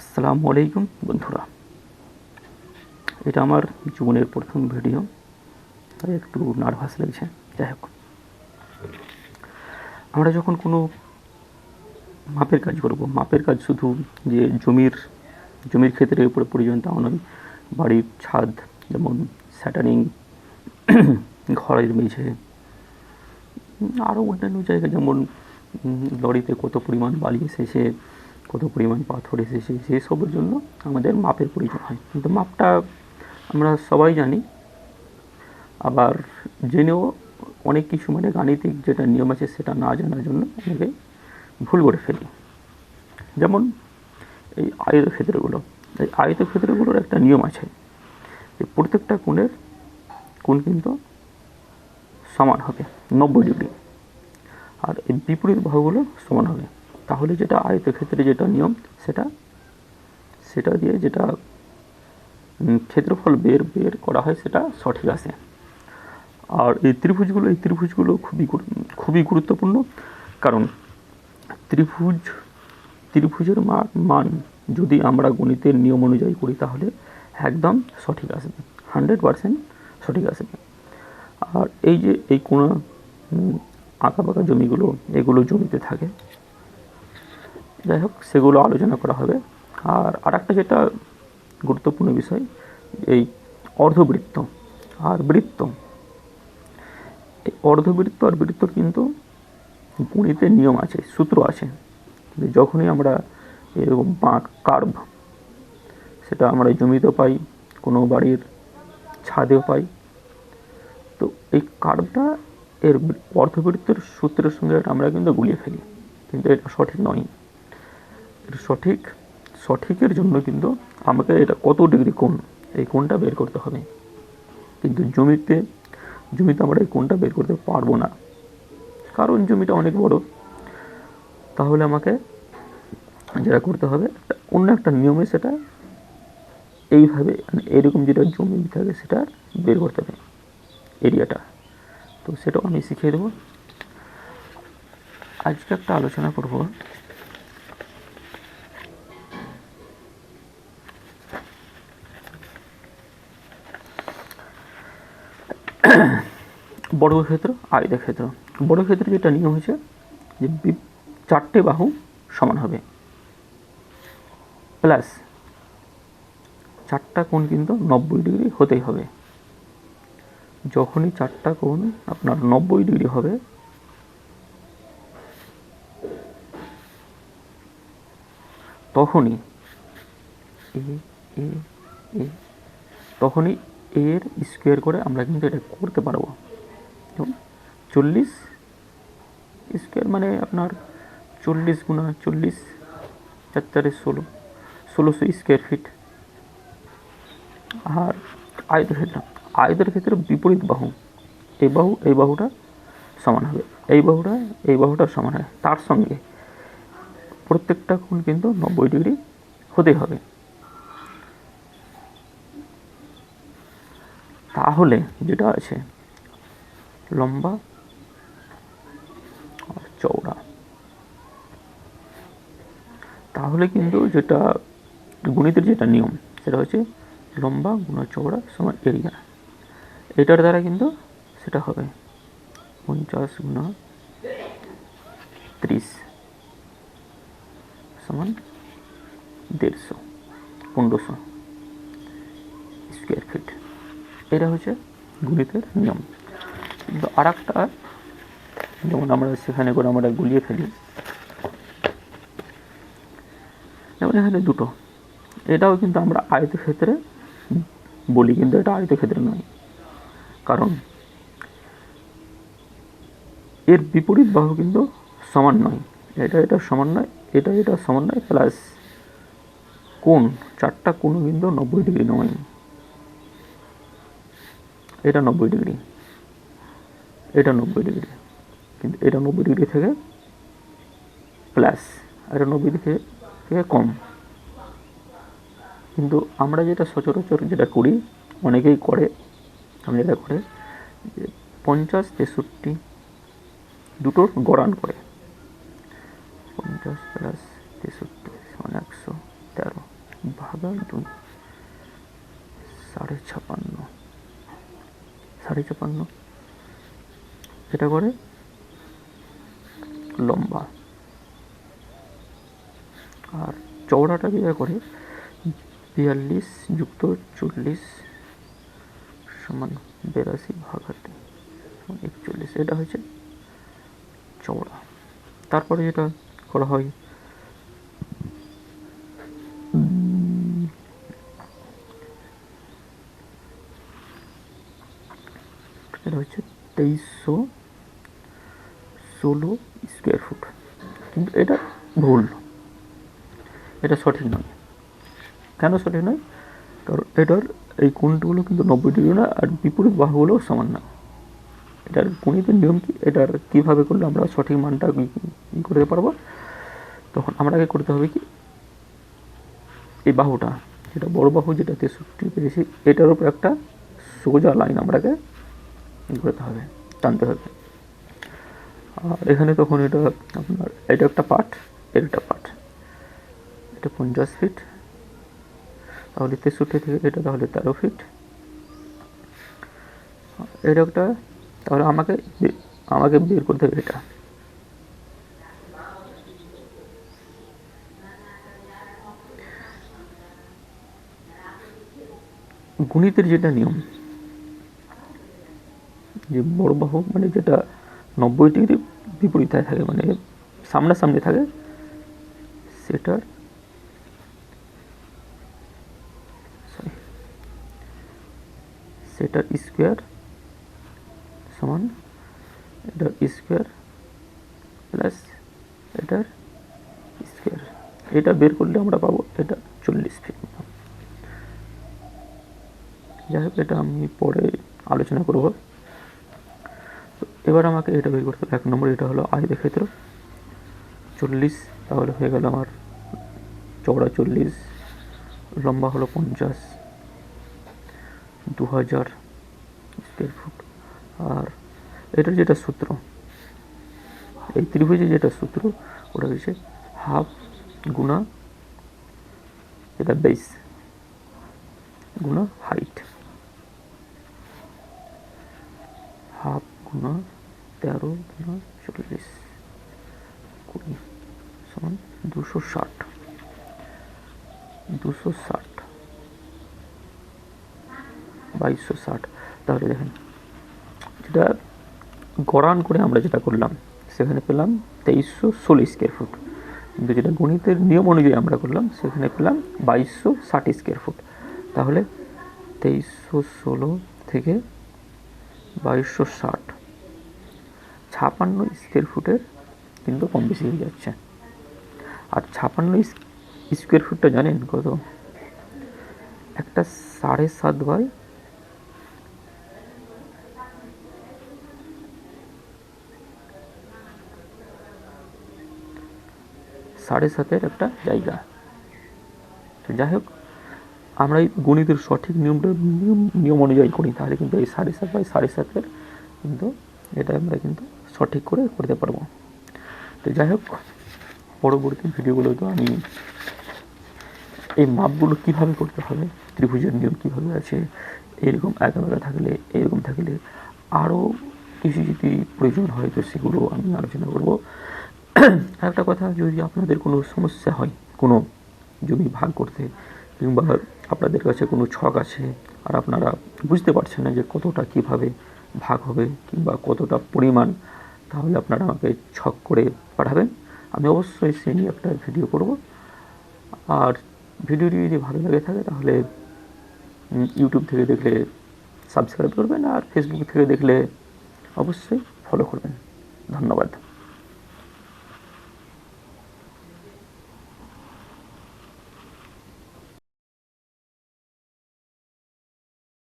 আসসালামু আলাইকুম বন্ধুরা। এটা আমার জীবনের প্রথম ভিডিও, তাই একটু নার্ভাস লাগছে। যাই হোক। আমরা যখন কোনো মাপের কাজ করব, মাপের কাজ শুধু যে জমির জমির ক্ষেত্রে উপরে প্রয়োজন তা নয়, বাড়ির ছাদ যেমন স্যাটারিং ঘরের মেঝে আরও অন্যান্য জায়গা যেমন লরিতে কত পরিমাণ বালি এসেছে কত পরিমাণ পাথর এসেছে সেসবের জন্য আমাদের মাপের প্রয়োজন হয়। কিন্তু মাপটা আমরা সবাই জানি। আবার জেনেও অনেক কিছু মানে গাণিতিক যেটা নিয়ম আছে সেটা না জানার জন্য অনেকে ভুল করে ফেলি। যেমন এই আয়তক্ষেত্রগুলো, এই আয়তক্ষেত্রগুলোর একটা নিয়ম আছে যে প্রত্যেকটা কোণের কোণ কিন্তু সমান হবে, নব্বই ডিগ্রি। আর এই বিপরীত বাহুগুলো সমান হবে। তাহলে যেটা আয়তক্ষেত্রে যেটা নিয়ম, সেটা সেটা দিয়ে যেটা ক্ষেত্রফল বের বের করা হয়, সেটা সঠিক আসে আর এই ত্রিভুজগুলো এই ত্রিভুজগুলো খুবই খুবই গুরুত্বপূর্ণ, কারণ ত্রিভুজ, ত্রিভুজের মান যদি আমরা গণিতের নিয়ম অনুযায়ী করি, তাহলে একদম সঠিক আসবে, হান্ড্রেড পারসেন্ট সঠিক আসবে। আর এই যে, এই কোনো আঁকা বাঁকা জমিগুলো, এগুলো জমিতে থাকে যাই হোক সেগুলো আলোচনা করা হবে। আর আরেকটা যেটা গুরুত্বপূর্ণ বিষয়, এই অর্ধবৃত্ত আর বৃত্ত। এই অর্ধবৃত্ত আর বৃত্তর কিন্তু গণিতের নিয়ম আছে, সূত্র আছে। যখনই আমরা এরকম বাঁক, কার্ভ, সেটা আমরা জমিতেও পাই, কোনো বাড়ির ছাদেও পাই, তো এই কার্ভটা এর অর্ধবৃত্তের সূত্রের সঙ্গে আমরা কিন্তু গুলিয়ে ফেলি। কিন্তু এটা সঠিক নয়। এটা সঠিক, সঠিকের জন্য কিন্তু আমাকে এটা কত ডিগ্রি কোণ, এই কোণটা বের করতে হবে। কিন্তু জমিতে জমিতে আমরা এই কোণটা বের করতে পারব না। কারণ জমিটা অনেক বড়। তাহলে আমাকে যেটা করতে হবে অন্য একটা নিয়মে সেটা এইভাবে মানে এরকম যেটা জমি থাকে সেটা বের করতে হবে, এরিয়াটা। তো সেটাও আমি শিখিয়ে দেবো। আজকে একটা আলোচনা করব বর্গক্ষেত্র আয়তক্ষেত্র। বর্গক্ষেত্রে যেটা নিয়ম হয়েছে যে চারটে বাহু সমান হবে। প্লাস চারটা কোণ কিন্তু নব্বই ডিগ্রি হতেই হবে। যখনই চারটা কোণ আপনার নব্বই ডিগ্রি হবে, তখনই এ তখনই এর স্কোয়ার করে আমরা কিন্তু এটা করতে পারব। চল্লিশ স্কোয়ার মানে আপনার চল্লিশ গুণা চল্লিশ চার চারে ষোলো। ষোলোশো স্কোয়ার ফিট। আর আয়তের ক্ষেত্রে আয়তের ক্ষেত্রে বিপরীত বাহু। এই বাহু, এই বাহুটা সমান হবে। এই বাহুটা এই বাহুটা সমান হয় তার সঙ্গে প্রত্যেকটা কোণ কিন্তু নব্বই ডিগ্রি হতেই হবে। তাহলে যেটা আছে লম্বা আর চওড়া। তাহলে কিন্তু যেটা গণিতের যেটা নিয়ম, সেটা হচ্ছে লম্বা গুণা চওড়া সমান এরিয়া এটার দ্বারা কিন্তু সেটা হবে পঞ্চাশ গুণা ত্রিশ সমান দেড়শো, পনেরোশো স্কোয়ার ফিট এটা হচ্ছে গণিতের নিয়ম। কিন্তু আর একটা যেমন আমরা সেখানে করে আমরা গুলিয়ে ফেলি। যেমন এখানে দুটো। এটাও কিন্তু আমরা আয়তক্ষেত্রে বলি, কিন্তু এটা আয়তক্ষেত্রে নয়। কারণ এর বিপরীত বাহু কিন্তু সমান নয়। এটা এটা সমান নয়, এটা এটা সমান নয়, প্লাস কোণ, চারটা কোণ কিন্তু নব্বই ডিগ্রি নয়। এটা নব্বই ডিগ্রি। এটা নব্বই ডিগ্রি। কিন্তু এটা নব্বই ডিগ্রি থেকে প্লাস এটা নব্বই ডিগ্রি থেকে কম। কিন্তু আমরা যেটা সচরাচর যেটা করি, অনেকেই করে, আমি যেটা করে, যে পঞ্চাশ তেষট্টি দুটোর গড়ান করে। পঞ্চাশ প্লাস তেষট্টি সমান একশো তেরো ভাগা দুই, সাড়ে ছাপান্ন। সাড়ে ছাপান্ন? এটা করে লম্বা। আর চওড়াটা বিয়ে করে বিয়াল্লিশ যুক্ত চল্লিশ সমান বেরাশি ভাগাতে সমান একচল্লিশ। এটা হয়েছে চওড়া। তারপরে যেটা করা হয় উম, এটা হচ্ছে তেইশশো ষোলো স্কোয়ার ফুট কিন্তু এটা ভুল। এটা সঠিক নয়। কেন সঠিক নয়? কারণ এটার এই কোণগুলো কিন্তু নব্বই ডিগ্রি না আর বিপরীত বাহুগুলো সমান না। এটার গণিতের নিয়ম কি? এটার কীভাবে করলে আমরা সঠিক মানটা ই- করতে পারব? তখন আগে করতে হবে কি? এই বাহুটা, যেটা বড় বাহু, যেটা তেষট্টি পেয়েছি এটার উপর একটা সোজা লাইন আমরাকে করতে হবে, টানতে হবে। আর এখানে তখন এটা আপনার, এটা একটা পার্ট এর একটা পার্ট এটা পঞ্চাশ ফিট তাহলে তেষট্টি থেকে এটা তাহলে তেরো ফিট এটা একটা, তাহলে আমাকে আমাকে বের করতে হবে এটা। গণিতের যেটা নিয়ম, যে বড় বাহু মানে যেটা নব্বই ডিগ্রি বিপরীতে থাকে মানে সামনাসামনি থাকে। সেটার সেটার স্কোয়ার সমান, এটার স্কোয়ার প্লাস এটার স্কোয়ার এটা বের করলে আমরা পাবো এটা চল্লিশ ফিট যাই হোক, এটা আমি পরে আলোচনা করব। এবার আমাকে এটা বের করতে হবে। এক নম্বর এটা হলো আয়তের ক্ষেত্র চল্লিশ, তাহলে হয়ে গেল আমার চওড়া চল্লিশ, লম্বা হলো পঞ্চাশ দু হাজার স্কোয়ার ফুট আর এটার যেটা সূত্র, এই ত্রিভুজের যেটা সূত্র, ওটা হচ্ছে হাফ গুণা এটা বেস গুণা হাইট হাফ গুণা তেরো গুণা চল্লিশ, কুড়ি, সমান দুশো ষাট। দুশো ষাট। বাইশশো ষাট। তাহলে দেখেন, যেটা গড়ান করে আমরা যেটা করলাম, সেখানে পেলাম তেইশশো ষোলো স্কোয়ার ফুট কিন্তু যেটা গণিতের নিয়ম অনুযায়ী আমরা করলাম, সেখানে পেলাম বাইশশো ষাট স্কোয়ার ফুট তাহলে তেইশশো ষোলো থেকে বাইশশো ষাট। ছাপান্ন স্কোয়ার ফুটের কিন্তু কম বেশি হয়ে যাচ্ছে। আর ছাপান্ন স্কোয়ার ফুটটা জানেন কত? একটা সাড়ে সাত বাই সাড়ে সাতের একটা জায়গা। তো যাই হোক, আমরা এই গণিতের সঠিক নিয়মটা নিয়ম অনুযায়ী করি, তাহলে কিন্তু এই সাড়ে সাত বাই সাড়ে সাতের কিন্তু এটা আমরা কিন্তু সঠিক করে করতে পারব। তো যাই হোক, পরবর্তী ভিডিওগুলোতে আমি এই মাপগুলো কীভাবে করতে হবে, ত্রিভুজের নিয়ম কীভাবে আছে, এরকম একাবেলা থাকলে, এরকম থাকলে আরও কিছু যদি প্রয়োজন হয় তো সেগুলো আমি আলোচনা করব। একটা কথা, যদি আপনাদের কোনো সমস্যা হয়, কোনো জমি ভাগ করতে, কিংবা আপনাদের কাছে কোনো ছক আছে, আর আপনারা বুঝতে পারছেন না যে কতটা কীভাবে ভাগ হবে কিংবা কতটা পরিমাণ, তাহলে আপনারা আমাকে ছক করে পাঠাবেন। আমি অবশ্যই সে নিয়ে একটা ভিডিও করব। আর ভিডিওটি যদি ভালো লেগে থাকে, তাহলে ইউটিউব থেকে দেখলে সাবস্ক্রাইব করবেন আর ফেসবুক থেকে দেখলে অবশ্যই ফলো করবেন। ধন্যবাদ।